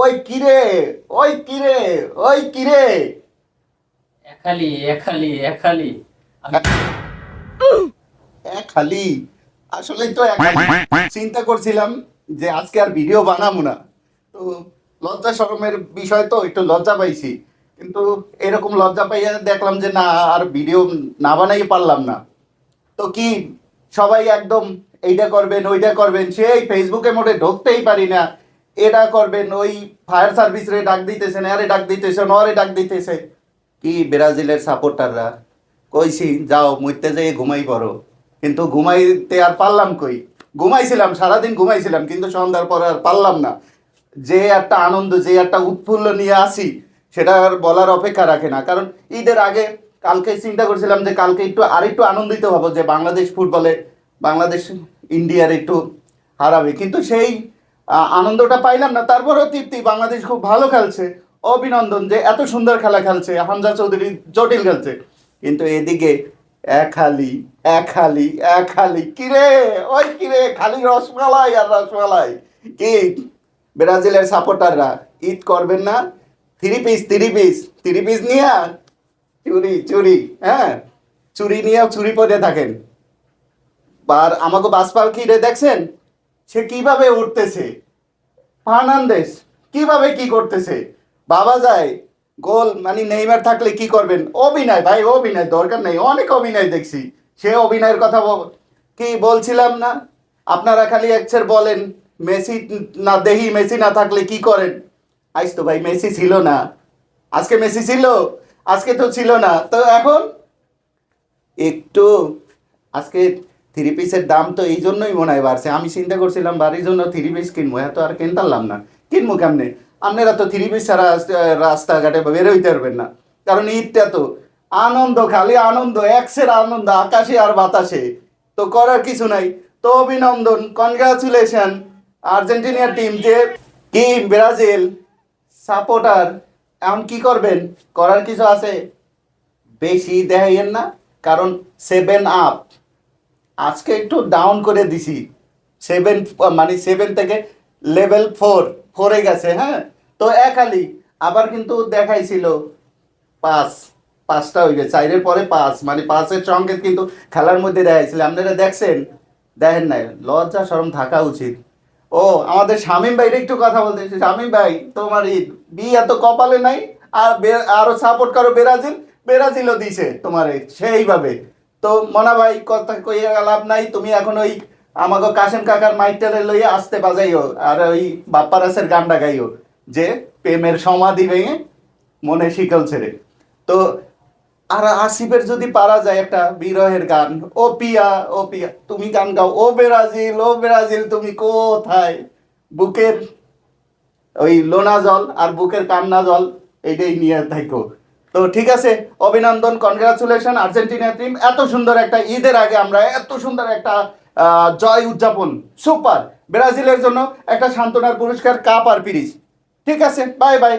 ওই কিরে ওই কিরে ওই কিরে। একালি একালি একালি আমি এ খালি আসলে তো চিন্তা করছিলাম যে আজকে আর ভিডিও বানাবো না। তো লজ্জা শরমের বিষয় তো একটু লজ্জা পাইছি। কিন্তু এরকম লজ্জা পাইয়া দেখলাম যে না আর ভিডিও না বানাই পারলাম না। তো কি সবাই একদম এইটা করবেন ওইটা করবেন সেই ফেসবুকে মোটে ঢুকতেই পারি না। এটা করবেন, ওই ফায়ার সার্ভিস রে ডাক দিতেছেন, আরে ডাক দিতেছেন, ওরে ডাক দিতেছে কি ব্রাজিলের সাপোর্টাররা কইছি, যাও মুইতে যেয়ে ঘুমাই পড়ো। কিন্তু ঘুমাইতে আর পারলাম কই? ঘুমাইছিলাম, সারাদিন ঘুমাইছিলাম, কিন্তু সন্ধ্যার পর আর পারলাম না। যে একটা আনন্দ, যে একটা উৎফুল্ল নিয়ে আসি, সেটা আর বলার অপেক্ষা রাখে না। কারণ ঈদের আগে কালকে চিন্তা করছিলাম যে কালকে একটু আর একটু আনন্দিত হব যে বাংলাদেশ ফুটবলে, বাংলাদেশ ইন্ডিয়ার একটু হারাবে। কিন্তু সেই আনন্দটা পাইলাম না, তারপরেও তৃপ্তি, বাংলাদেশ খুব ভালো খেলছে। অভিনন্দন যে এত সুন্দর খেলা খেলছে, হামজা চৌধুরী জটিল খেলছে। কিন্তু এদিকে এক হালি এক হালি এক হালি কিরে, ওই কিরে, খালি রসমালাই আর রসমালাই। কি? ব্রাজিলের সাপোর্টাররা, ঈদ করবেন না? Three piece three piece three piece নিয়ে চুরি চুরি হ্যাঁ? চুরি নিয়ে চুরি পরে থাকেন। আর আমাকে বাসপাল রে দেখছেন? সে কীভাবে উঠতেছে? ফার্নান্দেস কীভাবে কি করতেছে? বাবা যায়, গোল মানে নেইমার থাকলে কি করবেন? অভিনয়, ভাই, অভিনয়, দরকার নেই, অনেক অভিনয় দেখছি। সে অভিনয়ের কথা কি বলছিলাম না? আপনারা খালি একছের বলেন, মেসি না, দেহি মেসি না থাকলে কি করেন? আইস তো ভাই, মেসি ছিল না। আজকে মেসি ছিল, আজকে তো ছিল না। তো এখন? একটু, আজকে থ্রি পিসের দাম তো এই জন্যই মনে হয় বাড়ছে। আমি চিন্তা করছিলাম, বাড়ির জন্য থ্রি পিস কিনবো? এত আর কিনতারলাম না। কিনবো কেমনে? আপনারা তো থ্রি পিস ছাড়া রাস্তাঘাটে বেরোইতে পারবেন না। কারণ ঈদটা তো আনন্দ, খালি আনন্দ, একসের আনন্দ, আকাশে আর বাতাসে। তো করার কিছু নাই। তো অভিনন্দন কনগ্রাচুলেশন আর্জেন্টিনার টিম যে কি ব্রাজিল সাপোর্টার এখন কি করবেন? করার কিছু আছে? বেশি দেখাইয়েন না, কারণ সেভেন আপ আজকে একটু ডাউন করে দিছি। সেভেন মানে সেভেন থেকে লেভেল ফোর ফোরে গেছে হ্যাঁ? তো এক আলি আবার কিন্তু দেখাইছিল পাঁচ, পাঁচটা হয়ে গেছে চাইরের পরে পাঁচ মানে পাঁচের সংকেত কিন্তু খেলার মধ্যে দেখাইছিল। আপনারা দেখছেন? দেখেন নাই, লজ্জা সরম থাকা উচিত। ও, আমাদের শামীম ভাইয়ের একটু কথা বলতে। শামীম ভাই, তোমার ঈদ বি এত কপালে নাই, আর আরও সাপোর্ট করো ব্রাজিল। ব্রাজিলও দিছে তোমার, সেইভাবে। তো মনা ভাই, কথা কইয়া লাভ নাই, তুমি এখন ওই আমাকে কাশেম কাকার মাইকটারে লইয়া আসতে বাজাইও, আর ওই বাপ্পারাসের গানটা গাইও, যে প্রেমের সমাধি ভেঙে মনে শিকল ছেড়ে। তো আর আসিফের যদি পারা যায় একটা বিরহের গান, ও পিয়া ও পিয়া, তুমি গান গাও, ও ব্রাজিল ও ব্রাজিল, তুমি কোথায়? বুকের ওই লোনা জল আর বুকের কান্না জল এটাই নিয়ে থাকো তো ঠিক আছে, অভিনন্দন কনগ্রাচুলেশন আর্জেন্টিনা টিম এত সুন্দর একটা ঈদের আগে আমরা এত সুন্দর একটা জয় উদযাপন সুপার ব্রাজিলের জন্য একটা সান্ত্বনার পুরস্কার কাপ আর পিরিজ ঠিক আছে বাই বাই